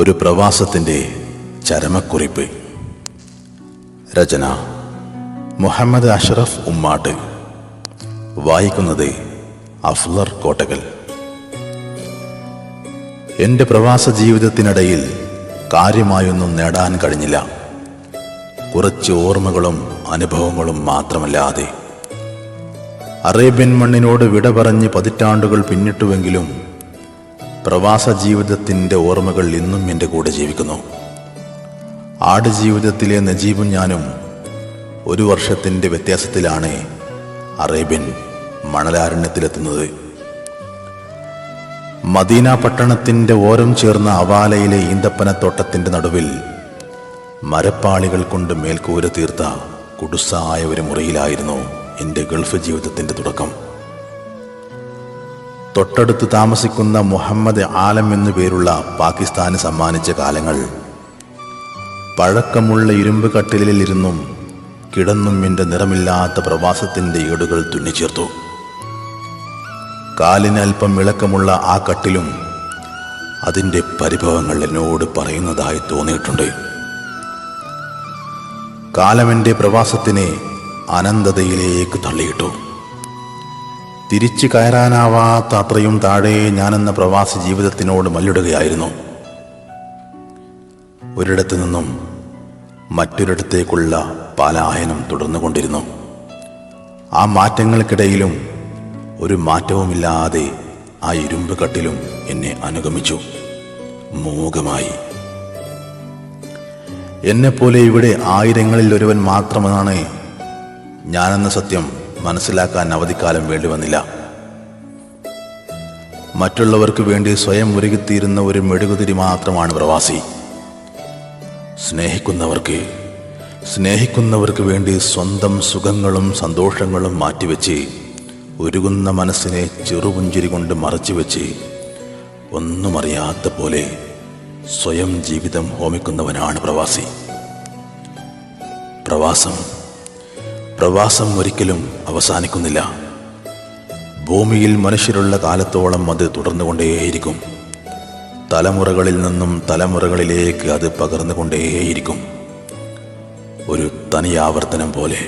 ഒരു പ്രവാസത്തിന്റെ ചരമക്കുറിപ്പ്. രചന മുഹമ്മദ് അഷറഫ് ഉമ്മാട്ട്. വായിക്കുന്നത് അഫ്ലർ കോട്ടകൽ. എന്റെ പ്രവാസ ജീവിതത്തിനിടയിൽ കാര്യമായൊന്നും നേടാൻ കഴിഞ്ഞില്ല. കുറച്ച് ഓർമ്മകളും അനുഭവങ്ങളും മാത്രമല്ലാതെ. അറേബ്യൻ മണ്ണിനോട് വിട പറഞ്ഞ് പതിറ്റാണ്ടുകൾ പിന്നിട്ടുവെങ്കിലും പ്രവാസ ജീവിതത്തിന്റെ ഓർമ്മകൾ ഇന്നും എന്റെ കൂടെ ജീവിക്കുന്നു. ആട് ജീവിതത്തിലെ നജീബും ഞാനും ഒരു വർഷത്തിന്റെ വ്യത്യാസത്തിലാണ് അറേബ്യൻ മണലാരണ്യത്തിലെത്തുന്നത്. മദീന പട്ടണത്തിന്റെ ഓരം ചേർന്ന അവാലയിലെ ഈന്തപ്പനത്തോട്ടത്തിന്റെ നടുവിൽ മരപ്പാളികൾ കൊണ്ട് മേൽക്കൂര തീർത്ത കുടുസായ ഒരു മുറിയിലായിരുന്നു എന്റെ ഗൾഫ് ജീവിതത്തിന്റെ തുടക്കം. തൊട്ടടുത്ത് താമസിക്കുന്ന മുഹമ്മദ് ആലം എന്നു പേരുള്ള പാകിസ്ഥാന് സമ്മാനിച്ച കാലങ്ങൾ. പഴക്കമുള്ള ഇരുമ്പ് കട്ടിലിലിരുന്നും കിടന്നും എന്റെ നിറമില്ലാത്ത പ്രവാസത്തിന്റെ ഏടുകൾ തുന്നിച്ചേർത്തു. കാലിന് അല്പം ഇളക്കമുള്ള ആ കട്ടിലും അതിന്റെ പരിഭവങ്ങൾ എന്നോട് പറയുന്നതായി തോന്നിയിട്ടുണ്ട്. കാലമെന്റെ പ്രവാസത്തിനെ അനന്തതയിലേക്ക് തള്ളിയിട്ടു. തിരിച്ചു കയറാനാവാത്ത അത്രയും താഴെ ഞാനെന്ന പ്രവാസി ജീവിതത്തിനോട് മല്ലിടുകയായിരുന്നു. ഒരിടത്തു നിന്നും മറ്റൊരിടത്തേക്കുള്ള പലായനം തുടർന്നുകൊണ്ടിരുന്നു. ആ മാറ്റങ്ങൾക്കിടയിലും ഒരു മാറ്റവുമില്ലാതെ ആ ഇരുമ്പ് കട്ടിലും എന്നെ അനുഗമിച്ചു. മൂകമായി എന്നെപ്പോലെ ഇവിടെ ആയിരങ്ങളിൽ ഒരുവൻ മാത്രമാണ് ഞാനെന്ന സത്യം മനസ്സിലാക്കാൻ അവധിക്കാലം വേണ്ടി വന്നില്ല മറ്റുള്ളവർക്ക് വേണ്ടി സ്വയം ഒരുകിത്തീരുന്ന ഒരു മെഴുകുതിരി മാത്രമാണ് പ്രവാസി. സ്നേഹിക്കുന്നവർക്ക് സ്നേഹിക്കുന്നവർക്ക് വേണ്ടി സ്വന്തം സുഖങ്ങളും സന്തോഷങ്ങളും മാറ്റിവെച്ച് ഒരുകുന്ന മനസ്സിനെ ചെറുപുഞ്ചിരി കൊണ്ട് മറച്ചു വെച്ച് ഒന്നും അറിയാത്ത പോലെ സ്വയം ജീവിതം ഹോമിക്കുന്നവനാണ് പ്രവാസി. പ്രവാസം പ്രവാസം ഒരിക്കലും അവസാനിക്കുന്നില്ല. ഭൂമിയിൽ മനുഷ്യരുള്ള കാലത്തോളം അത് തുടർന്നുകൊണ്ടേയിരിക്കും. തലമുറകളിൽ നിന്നും തലമുറകളിലേക്ക് അത് പകർന്നുകൊണ്ടേയിരിക്കും. ഒരു തനിയാവർത്തനം പോലെ.